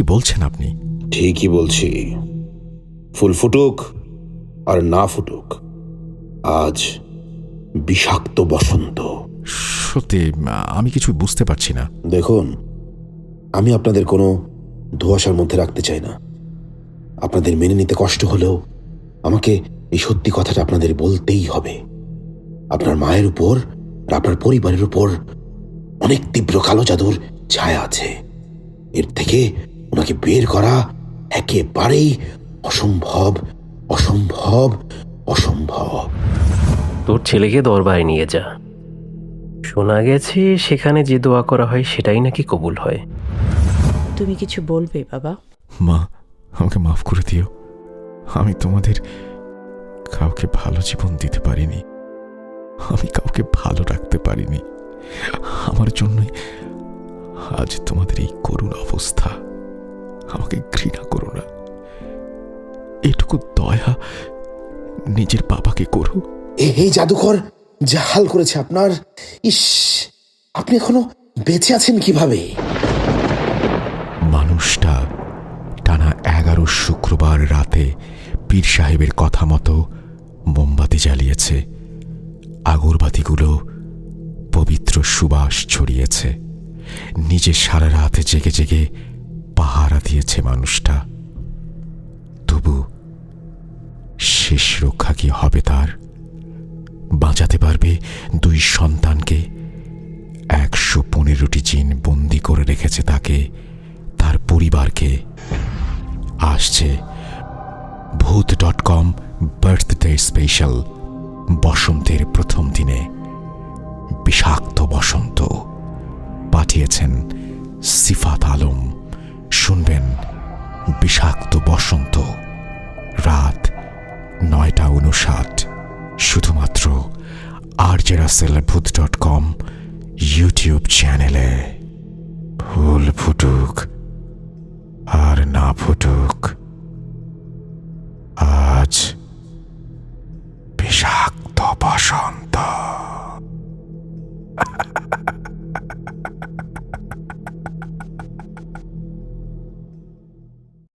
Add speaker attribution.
Speaker 1: কি বলছেন আপনি?
Speaker 2: ঠিকই বলছি। ফুল ফুটুক আর না ফুটুক আজ বিষাক্ত বসন্ত।
Speaker 1: সত্যি আমি কিছু বুঝতে পারছি না।
Speaker 2: দেখুন আমি আপনাদের কোনো ধোয়াশার মধ্যে রাখতে চাই না। আপনাদের মেনে নিতে কষ্ট হলেও আমাকে এই সত্যি কথাটা আপনাদের বলতেই হবে। আপনার মায়ের উপর আর আপনার পরিবারের উপর অনেক তীব্র কালো জাদুর ছায়া আছে। এর থেকে ওনাকে বের করা একেবারেই অসম্ভব অসম্ভব অসম্ভব।
Speaker 3: তোর ছেলেকে দরবারে নিয়ে যা। শোনা গেছে সেখানে যে দোয়া করা হয় সেটাই নাকি কবুল হয়।
Speaker 4: তুমি কিছু বলবে বাবা?
Speaker 1: মা আমাকে মাফ করে দিও। আমি তোমাদের কাউকে ভালো জীবন দিতে পারিনি। আমি কাউকে ভালো রাখতে পারিনি। আমার জন্যই আজ তোমাদের এই করুণ অবস্থা। আমাকে ঘৃণা করো না। এটুকু দয়া নিজের বাবাকে করো।
Speaker 2: এই জাদুকর যা হাল করেছে আপনার ইস আপনি এখনও বেঁচে আছেন কীভাবে?
Speaker 1: মানুষটা টানা এগারো শুক্রবার রাতে পীর সাহেবের কথা মতো মোমবাতি জ্বালিয়েছে। আগরবাতিগুলো পবিত্র সুবাস ছড়িয়েছে। নিজে সারা রাত জেগে জেগে দিয়েছে মানুষটা। তবু শেষ রক্ষা কি হবে তার? বাঁচাতে পারবে দুই সন্তানকে। একশো পনেরোটি জিন বন্দি করে রেখেছে তাকে, তার পরিবারকে। আসছে ভূত ডট কম বার্থডে স্পেশাল বসন্তের প্রথম দিনে। বিষাক্ত বসন্ত। পাঠিয়েছেন সিফাত আলম। আর জেরাসেল ভূত ডট কম ইউটিউব চ্যানেলে।